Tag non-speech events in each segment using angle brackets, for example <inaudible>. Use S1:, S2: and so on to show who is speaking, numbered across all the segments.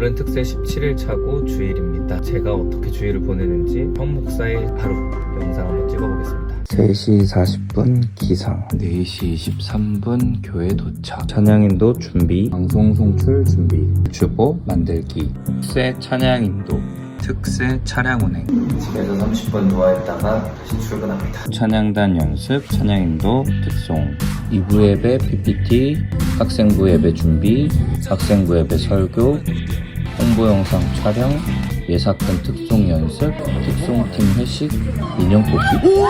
S1: 오늘은 특세 17일 차고 주일입니다. 제가 어떻게 주일을 보내는지 형 목사의 하루 영상 한번 찍어보겠습니다.
S2: 3시 40분 기상. 4시 23분 교회 도착. 찬양인도 준비. 방송 송출 준비. 주보 만들기. 특세 찬양인도. 특세 차량 운행. 집에서 30분 누워있다가 다시 출근합니다. 찬양단 연습 찬양인도 특송. 2부 예배 PPT 학생부 예배 준비 학생부 예배 설교 홍보 영상 촬영 예사건 특송 연습 특송팀 회식 인형 뽑기.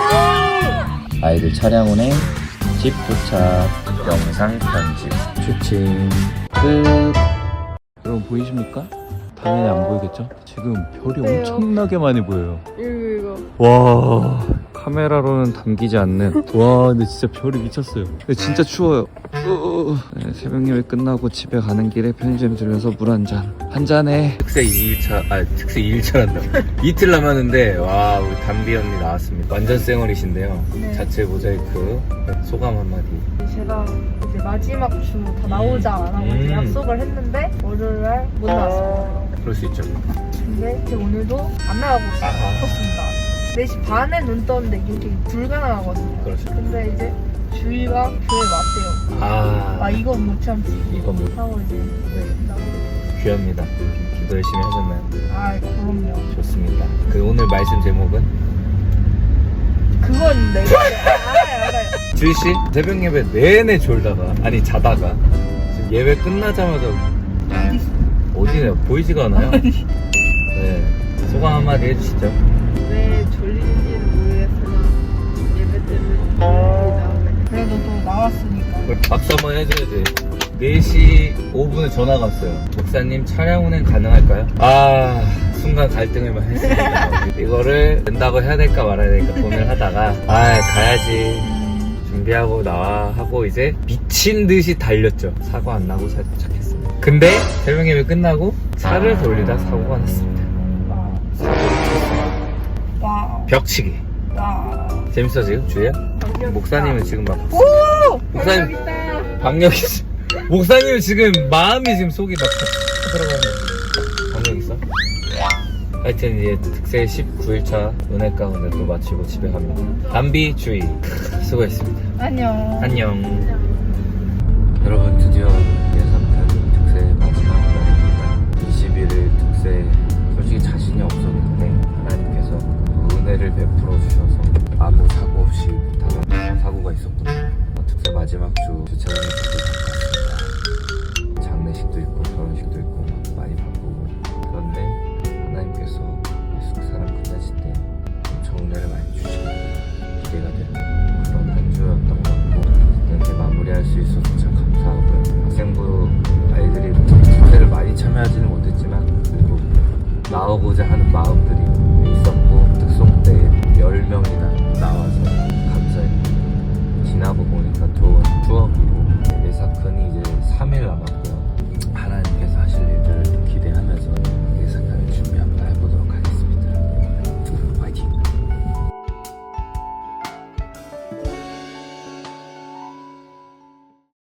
S2: 아이들 차량 운행 집 도착. 영상 편집. 추침 끝. 여러분 보이십니까? 당연히 안 보이겠죠? 지금 별이? 엄청나게 많이 보여요.
S3: 이거.
S2: 와
S1: 카메라로는 담기지
S2: 않는. <laughs> 와 근데 진짜
S1: 별이 미쳤어요. 근데
S2: 진짜 추워요. 으, 네, 새벽 예배 끝나고
S1: 집에
S2: 가는 길에 편의점 들려서 물 한 잔.
S1: 한 잔에. 특세 2일차 아 특세 2일차란다. <laughs> 이틀 남았는데 와 우리 담비 언니 나왔습니다. 완전 쌩얼이신데요. 네. 자체 모자이크. 소감 한마디.
S3: 제가
S4: 이제 마지막 주 다 나오자 안 하고 음. 약속을 했는데 월요일 날 못 나왔습니다.
S1: 그럴 수 있죠.
S4: 근데 오늘도 안 나가고 아하. 있었습니다. 4시 반에 눈 떴는데 이게 불가능하거든요. 그렇죠 근데 이제 주희가 교회
S1: 왔대요. 아 아
S4: 이건 못 참지 이건 뭐 하고 이제 네, 나-
S1: 귀합니다 기도 열심히 하셨나요?
S4: 아 그럼요.
S1: 좋습니다 그 오늘 말씀 제목은
S4: 그건 내가 알아요 알아요.
S1: 주희 씨 새벽 예배 내내 졸다가 아니 자다가 지금 예배 끝나자마자? 어디네요 보이지가 않아요.
S4: 네
S1: 소감 한마디 해주시죠. 4시 5분에 전화가 왔어요. 목사님 차량 운행 가능할까요? 아 순간 갈등을만 했습니다. <laughs> 이거를 된다고 해야 될까 말아야 될까 고민을 하다가 아 가야지 준비하고 나와 하고 이제 미친 듯이 달렸죠. 사고 안 나고 잘 도착했습니다. 근데 새벽 예배 끝나고 차를 돌리다 사고가 났습니다.
S4: 와.
S1: 벽치기.
S4: 와.
S1: 재밌어 지금 주희야?
S4: 목사님은
S1: 지금 막 오!
S4: 목사님
S1: 지- 목사님은 지금 마음이 지금 속이 막 들어가는 박력 있어? 하여튼 이제 특세 19일차 은혜 가운데 또 마치고 집에 갑니다. 담비 주의 수고했습니다.
S4: 안녕.
S1: 안녕. 여러분 기대가 되는 그런 한 주였던 것 같고 이렇게 마무리할 수 있어서 참 감사하고요. 학생부 아이들이 축제를 많이 참여하지는 못했지만 그리고 나오고자 하는 마음들이